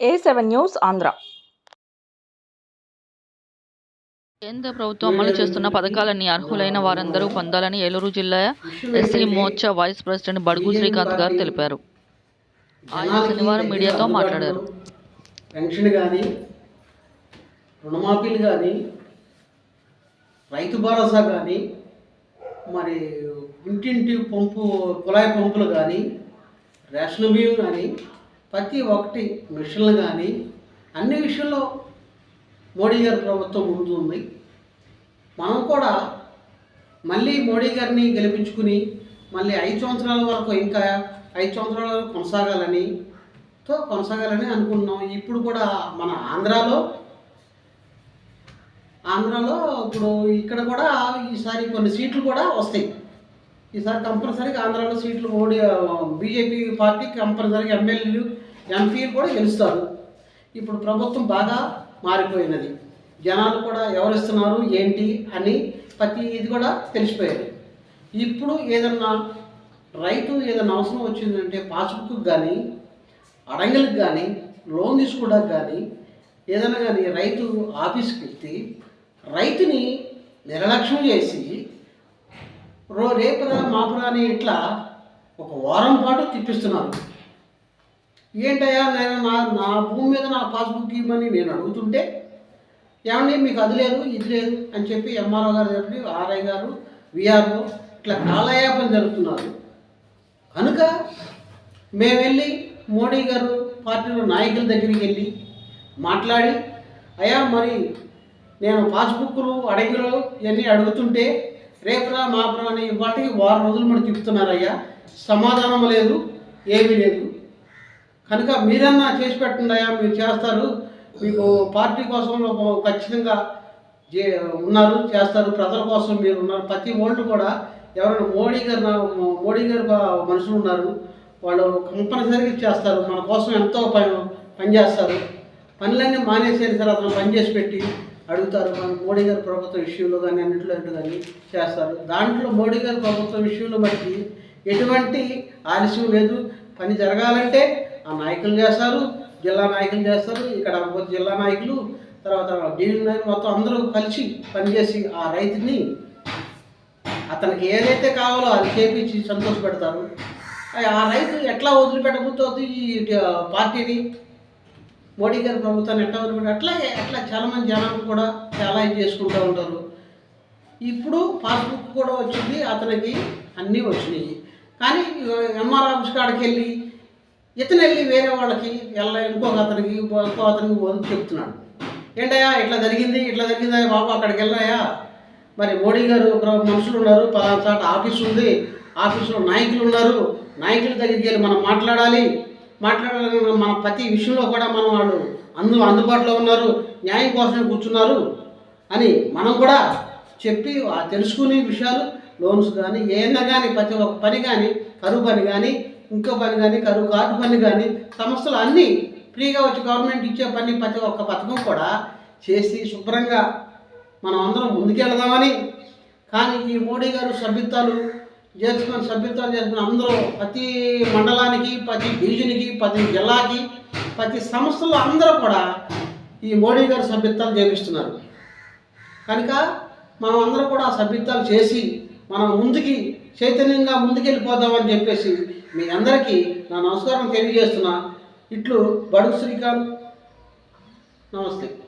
ఏ seven news Andhra. కేంద్ర ప్రభుత్వం అమలు చేస్తున్న పథకాలన్నీ అర్హులైన వారందరూ పొందాలని ఏలూరు జిల్లా ఎస్సీ మోర్చా వైస్ ప్రెసిడెంట్ బడుగు శ్రీకాంత్ గారు తెలిపారు. ఆయన శనివారం మీడియాతో మాట్లాడారు. పెన్షన్ కానీ రుణమాఫీలు కానీ రైతు భరోసా కానీ మరి ఇంటింటి పంపు కుళాయి పంపులు కానీ రేషన్ బియ్యం కానీ ప్రతి ఒక్కటి మిషన్లు కానీ అన్ని విషయంలో మోడీ గారి ప్రభుత్వం ముందుంది. మనం కూడా మళ్ళీ మోడీ గారిని గెలిపించుకుని మళ్ళీ ఐదు సంవత్సరాల వరకు ఇంకా ఐదు సంవత్సరాల వరకు కొనసాగాలని తో కొనసాగాలని అనుకుంటున్నాం. ఇప్పుడు కూడా మన ఆంధ్రాలో ఆంధ్రాలో ఇప్పుడు ఇక్కడ కూడా ఈసారి కొన్ని సీట్లు కూడా వస్తాయి. ఈసారి కంపల్సరీగా ఆంధ్రాలో సీట్లు మోడీ బీజేపీ పార్టీ కంపల్సరీగా ఎమ్మెల్యేలు ఎంపీలు కూడా గెలుస్తారు. ఇప్పుడు ప్రభుత్వం బాగా మారిపోయినది. జనాలు కూడా ఎవరిస్తున్నారు ఏంటి అని ప్రతి ఇది కూడా తెలిసిపోయారు ఇప్పుడు ఏదన్నా రైతు ఏదైనా అవసరం వచ్చిందంటే పాస్బుక్ కానీ అడంగలకు కానీ లోన్ తీసుకోవడానికి కానీ ఏదైనా కానీ రైతు ఆఫీస్కి వెళ్తే రైతుని నిర్లక్ష్యం చేసి రో రేపురా మాపురా అని ఇట్లా ఒక వారం పాటు తిప్పిస్తున్నారు. ఏంటయ్యా నేను నా నా భూమి మీద నా పాస్బుక్ ఇవ్వమని నేను అడుగుతుంటే ఏమండి మీకు అది లేదు ఇది లేదు అని చెప్పి ఎంఆర్ఓ గారు చెప్పి ఆర్ఐ గారు విఆర్ఓ ఇట్లా కాలయాపన జరుగుతున్నారు కనుక మేము వెళ్ళి మోడీ గారు పార్టీలో నాయకుల దగ్గరికి వెళ్ళి మాట్లాడి అయ్యా మరి నేను పాస్బుక్లు అడగిలో ఇవన్నీ అడుగుతుంటే రేపురా మాపురా అని వాటికి వారం రోజులు మరి తిప్పుతున్నారయ్యా. సమాధానం లేదు ఏమీ లేదు. కనుక మీరన్నా చేసి పెట్టండి అయ్యా మీరు చేస్తారు. మీకు పార్టీ కోసం ఖచ్చితంగా చే- ఉన్నారు చేస్తారు. ప్రజల కోసం మీరు ఉన్నారు. ప్రతి ఓల్డ్ కూడా ఎవరైనా మోడీ గారు మోడీ గారు మనుషులు ఉన్నారు. వాళ్ళు కంపల్సరీగా చేస్తారు. మన కోసం ఎంతో పని పనిచేస్తారు పనులన్నీ మానేసేది సార్ అతను పనిచేసి పెట్టి అడుగుతారు మన మోడీ గారి ప్రభుత్వ విషయంలో కానీ అన్నింటిలో కానీ చేస్తారు. దాంట్లో మోడీ గారి ప్రభుత్వ విషయంలో బట్టి ఎటువంటి ఆలస్యం లేదు. పని జరగాలంటే ఆ నాయకులు చేస్తారు జిల్లా నాయకులు చేస్తారు ఇక్కడ జిల్లా నాయకులు తర్వాత డివిజన్ నాయకులు మొత్తం అందరూ కలిసి పనిచేసి ఆ రైతుని అతనికి ఏదైతే కావాలో అది చేపించి సంతోషపెడతారు. ఆ- ఆ రైతు ఎట్లా వదిలిపెట్టబోతుంది ఈ పార్టీని? మోడీ గారి ప్రభుత్వాన్ని ఎట్లా వదిలిపెట్ట అట్లాగే అట్లా చాలామంది జనాలు కూడా చాలా ఇది చేసుకుంటూ ఉంటారు. ఇప్పుడు పాస్బుక్ కూడా వచ్చింది అతనికి అన్నీ వచ్చినాయి. కానీ ఎంఆర్ ఆఫీస్ కాడికి వెళ్ళి ఇతను వెళ్ళి వేరే వాళ్ళకి వెళ్ళ ఇంకొక అతనికి ఇంకో అతనికి వదిలి చెప్తున్నాడు. ఏంటయ్యా ఇట్లా జరిగింది ఇట్లా జరిగిందా బాబు అక్కడికి వెళ్ళాయా మరి మోడీ గారు మనుషులు ఉన్నారు పలానా చాట ఆఫీస్ ఉంది ఆఫీసులో నాయకులు ఉన్నారు నాయకుల దగ్గరికి వెళ్ళి మనం మాట్లాడాలి. మాట్లాడాలి మన ప్రతి విషయంలో కూడా మనం వాళ్ళు అందు అందుబాటులో ఉన్నారు న్యాయం కోసం కూర్చున్నారు అని మనం కూడా చెప్పి తెలుసుకునే విషయాలు లోన్స్ కానీ ఏదైనా కానీ ప్రతి ఒక్క పని కానీ కరువు పని కానీ ఇంకో పని కానీ కరువు కార్డు పని కానీ సంస్థలు అన్నీ ఫ్రీగా వచ్చి గవర్నమెంట్ ఇచ్చే పని ప్రతి ఒక్క పథకం కూడా చేసి శుభ్రంగా మనం అందరం ముందుకెళ్దామని. కానీ ఈ మోడీ గారు సభ్యత్వాలు చేసుకొని సభ్యత్వాలు చేసుకుని అందరూ ప్రతి మండలానికి ప్రతి డివిజన్కి ప్రతి జిల్లాకి ప్రతి సంస్థలో అందరూ కూడా ఈ మోడీ గారు సభ్యత్వాలు చేపిస్తున్నారు. కనుక మనం అందరం కూడా సభ్యత్వాలు చేసి మనం ముందుకి చైతన్యంగా ముందుకెళ్ళిపోదామని చెప్పేసి మీ అందరికీ నా నమస్కారం తెలియజేస్తున్నా. ఇట్లు బడుగు శ్రీకాంత్. నమస్తే.